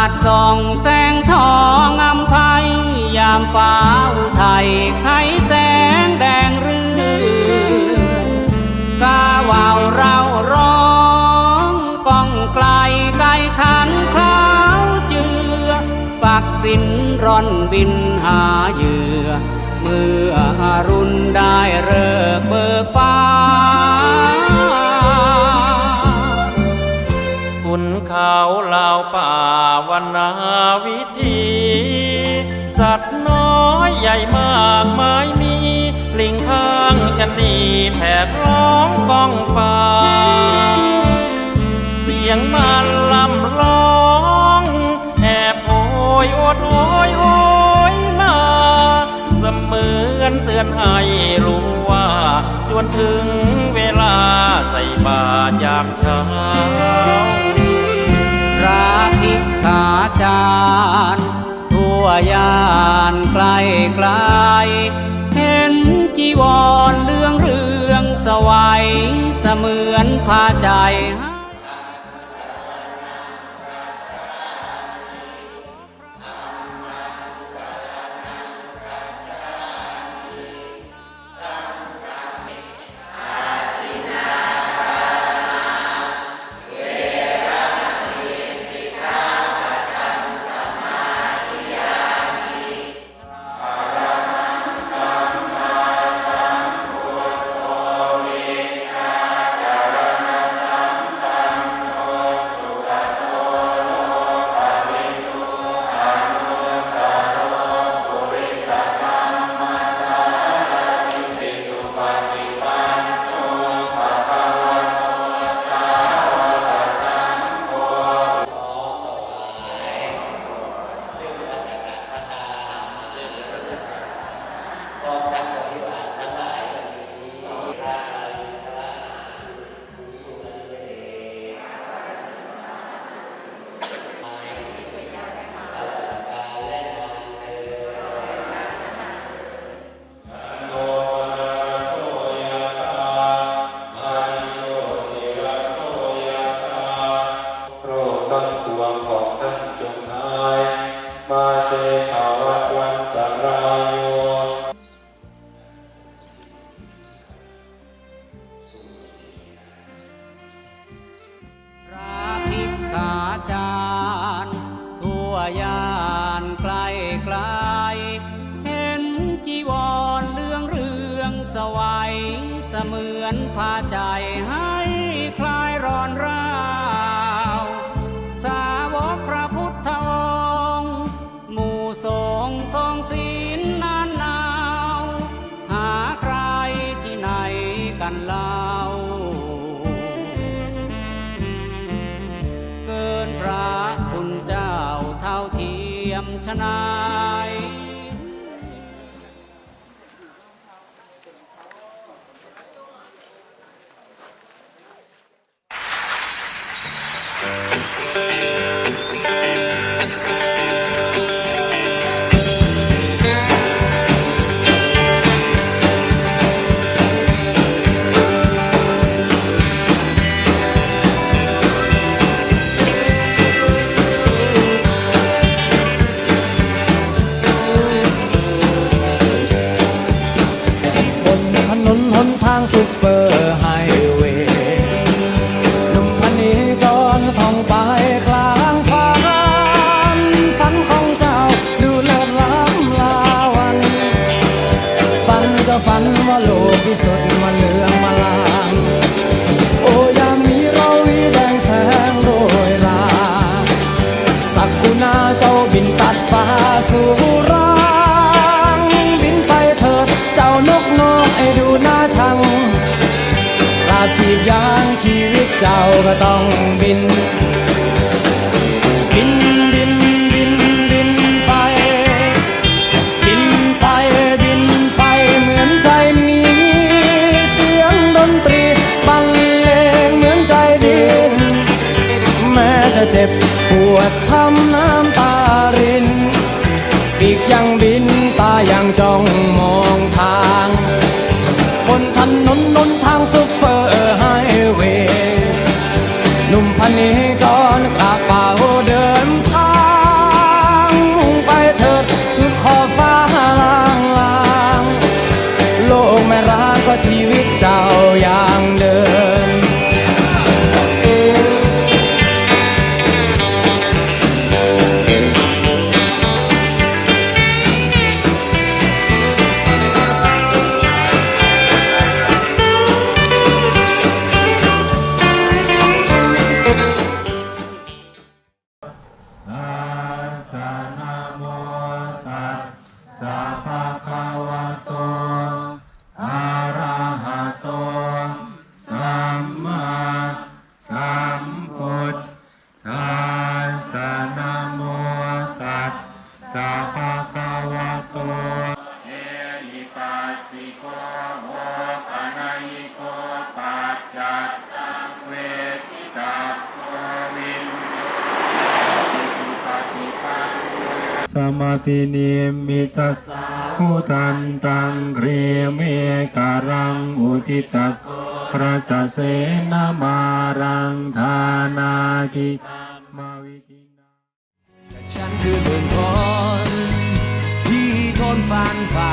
าดส่องแสงทองอำไพยามฟ้าอุทัยไขแสงแดงเรือกาวาวเราร้องก้องไกลไกลขันคล้าวเจือปักสินร่อนบินหาเหยื่อเมื่ออรุณได้เลิกเบิกฟ้า นาวิธี สัตว์น้อยใหญ่มากมายมี ลิงข้างชนีแผดร้องก้องฟ้าเสียงมันลำร้องแอบโอยโอดโอยโอยมาเสมือนเตือนให้รู้ว่าจวนถึงเวลาใส่บาตรยามเช้าานทั่วยานไกลไกลเห็นจีวรเรื่องเรื่องสวัยเสมือนพาใจานไกลไกลเห็นจีวรเรื่องเรื่องสวัยเสมือนพาใจให้ ย เจ้าก็ต้องบิน บินบินบินบินไป บินไปบินไปเหมือนใจมี เสียงดนตรีบรรเลงเหมือนใจดินแม้จะเจ็บปว สิโกโอปนายโกปัจจัตเวทิตาโกวินสิสุปฏิปันสมาธินิมิตาผู้ทันตังเรียเมการังอุทิตะพระสเสนามารังธานาคิมาวิกินาฉันคือเมืองพรที่ทนฟันฝ่า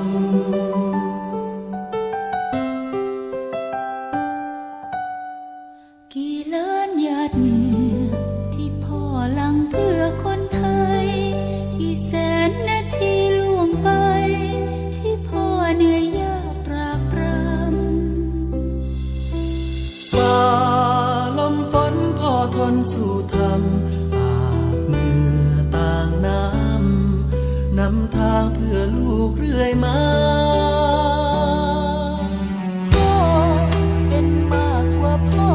นำทางเพื่อลูกเรื่อยมาพ่อเป็นมากกว่าพ่อ